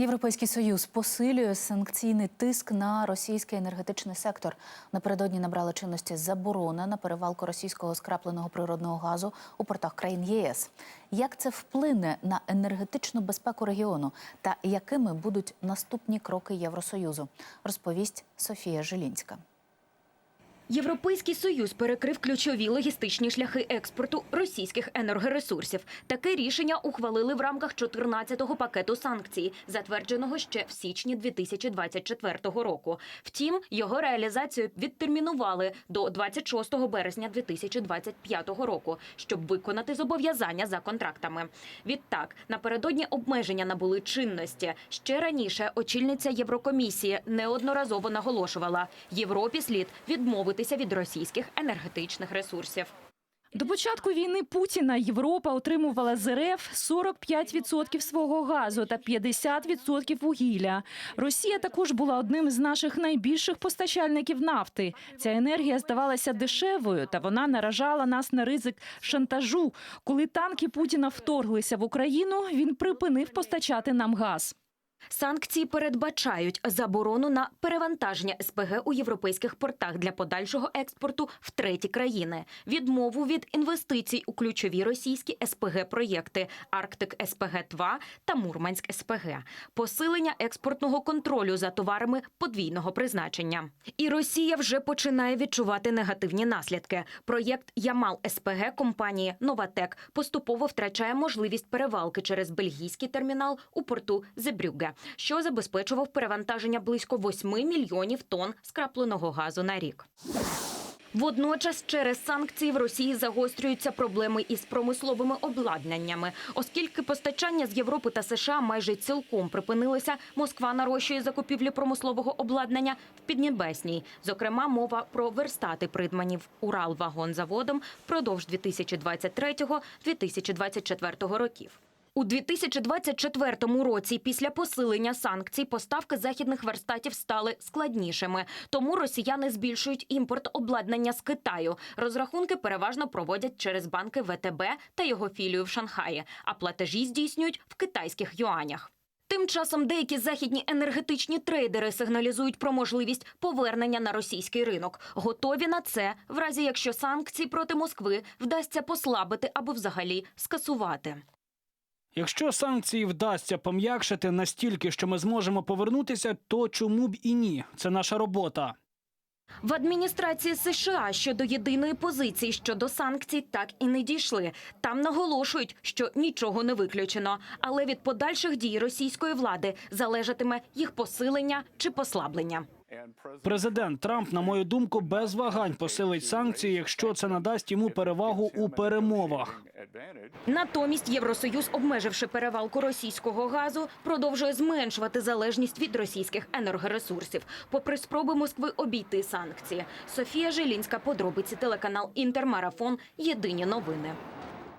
Європейський союз посилює санкційний тиск на російський енергетичний сектор. Напередодні набрала чинності заборона на перевалку російського скрапленого природного газу у портах країн ЄС. Як це вплине на енергетичну безпеку регіону та якими будуть наступні кроки Євросоюзу? Розповість Софія Жилінська. Європейський союз перекрив ключові логістичні шляхи експорту російських енергоресурсів. Таке рішення ухвалили в рамках 14-го пакету санкцій, затвердженого ще в січні 2024 року. Втім, його реалізацію відтермінували до 26 березня 2025 року, щоб виконати зобов'язання за контрактами. Відтак, напередодні обмеження набули чинності. Ще раніше очільниця Єврокомісії неодноразово наголошувала: Європі слід відмовитися від російських енергетичних ресурсів. До початку війни Путіна Європа отримувала з РФ 45% свого газу та 50% вугілля. Росія також була одним з наших найбільших постачальників нафти. Ця енергія здавалася дешевою, та вона наражала нас на ризик шантажу. Коли танки Путіна вторглися в Україну, він припинив постачати нам газ. Санкції передбачають заборону на перевантаження СПГ у європейських портах для подальшого експорту в треті країни, відмову від інвестицій у ключові російські СПГ-проєкти Арктик СПГ-2 та Мурманськ СПГ, посилення експортного контролю за товарами подвійного призначення. І Росія вже починає відчувати негативні наслідки. Проєкт Ямал СПГ компанії Новатек поступово втрачає можливість перевалки через бельгійський термінал у порту Зебрюге, що забезпечував перевантаження близько 8 мільйонів тонн скрапленого газу на рік. Водночас через санкції в Росії загострюються проблеми із промисловими обладнаннями. Оскільки постачання з Європи та США майже цілком припинилися, Москва нарощує закупівлі промислового обладнання в Піднебесній. Зокрема, мова про верстати придмані в Уралвагонзаводом впродовж 2023-2024 років. У 2024 році після посилення санкцій поставки західних верстатів стали складнішими. Тому росіяни збільшують імпорт обладнання з Китаю. Розрахунки переважно проводять через банки ВТБ та його філію в Шанхаї, а платежі здійснюють в китайських юанях. Тим часом деякі західні енергетичні трейдери сигналізують про можливість повернення на російський ринок. Готові на це, в разі якщо санкції проти Москви вдасться послабити або взагалі скасувати. Якщо санкції вдасться пом'якшити настільки, що ми зможемо повернутися, то чому б і ні? Це наша робота. В адміністрації США щодо єдиної позиції щодо санкцій так і не дійшли. Там наголошують, що нічого не виключено, але від подальших дій російської влади залежатиме їх посилення чи послаблення. Президент Трамп, на мою думку, без вагань посилить санкції, якщо це надасть йому перевагу у перемовах. Натомість Євросоюз, обмеживши перевалку російського газу, продовжує зменшувати залежність від російських енергоресурсів, попри спроби Москви обійти санкції. Софія Жилінська, подробиці телеканал Інтермарафон. Єдині новини.